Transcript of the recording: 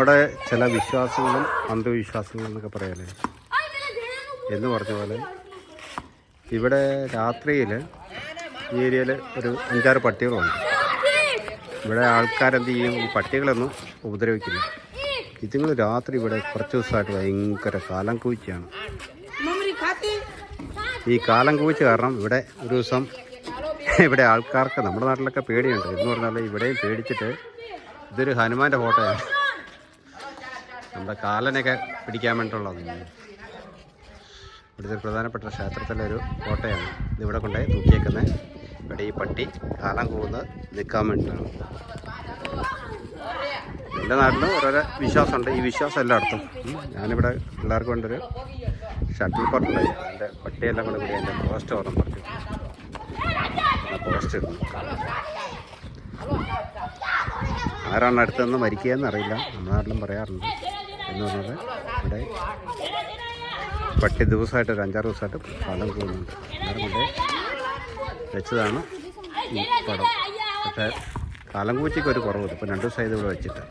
നമ്മുടെ ചില വിശ്വാസങ്ങളും അന്ധവിശ്വാസങ്ങളും എന്നൊക്കെ പറയാലേ എന്ന് പറഞ്ഞ പോലെ ഇവിടെ രാത്രിയിൽ ഈ ഏരിയയിൽ ഒരു അഞ്ചാറ് പട്ടികളുണ്ട്. ഇവിടെ ആൾക്കാരെന്ത് ചെയ്യും? ഈ പട്ടികളൊന്നും ഉപദ്രവിക്കില്ല. ഇതുങ്ങൾ രാത്രി ഇവിടെ കുറച്ച് ദിവസമായിട്ട് ഭയങ്കര കാലം കൂച്ചയാണ്. ഈ കാലം കൂച്ച കാരണം ഇവിടെ ഒരു ദിവസം ഇവിടെ ആൾക്കാർക്ക് നമ്മുടെ നാട്ടിലൊക്കെ പേടിയുണ്ട്. എന്ന് പറഞ്ഞാൽ ഇവിടെയും പേടിച്ചിട്ട് ഇതൊരു ഹനുമാന്റെ ഫോട്ടോയാണ്. നമ്മുടെ കാലനൊക്കെ പിടിക്കാൻ വേണ്ടിയിട്ടുള്ളതാണ് ഇവിടുത്തെ ഒരു പ്രധാനപ്പെട്ട ക്ഷേത്രത്തിലെ ഒരു കോട്ടയാണ് ഇതിവിടെ കൊണ്ടേ തൂക്കിയേക്കുന്നത്. ഇവിടെ ഈ പട്ടി കാലം കൂന്ന് നിൽക്കാൻ വേണ്ടിയിട്ടാണ്. എന്റെ നാട്ടിലും ഓരോരോ വിശ്വാസമുണ്ട്. ഈ വിശ്വാസം എല്ലായിടത്തും. ഞാനിവിടെ പിള്ളേർക്ക് കൊണ്ടൊരു ഷട്ടിൽ പട്ടുണ്ട് എന്റെ പട്ടിയെല്ലാം കൊണ്ട് കൂടി എന്റെ പോസ്റ്റ് ഓർമ്മ പറഞ്ഞു പോസ്റ്റ് ഇടുന്നു. ആരാണ് അടുത്തുനിന്ന് മരിക്കുകയെന്ന് അറിയില്ല. നമ്മുടെ നാട്ടിലും പറയാറുണ്ട്. എന്ന് പറഞ്ഞാൽ ഇവിടെ പട്ടി ദിവസമായിട്ട് ഒരു അഞ്ചാറ് ദിവസമായിട്ട് ഫലം കൂടുന്നുണ്ട്. അന്നേരം കൊണ്ട് വെച്ചതാണ് ഈ പടം പക്ഷേ കാലം കൂച്ചിക്ക് ഒരു കുറവുണ്ട്. ഇപ്പം രണ്ട് ദിവസമായി ഇവിടെ വെച്ചിട്ട്.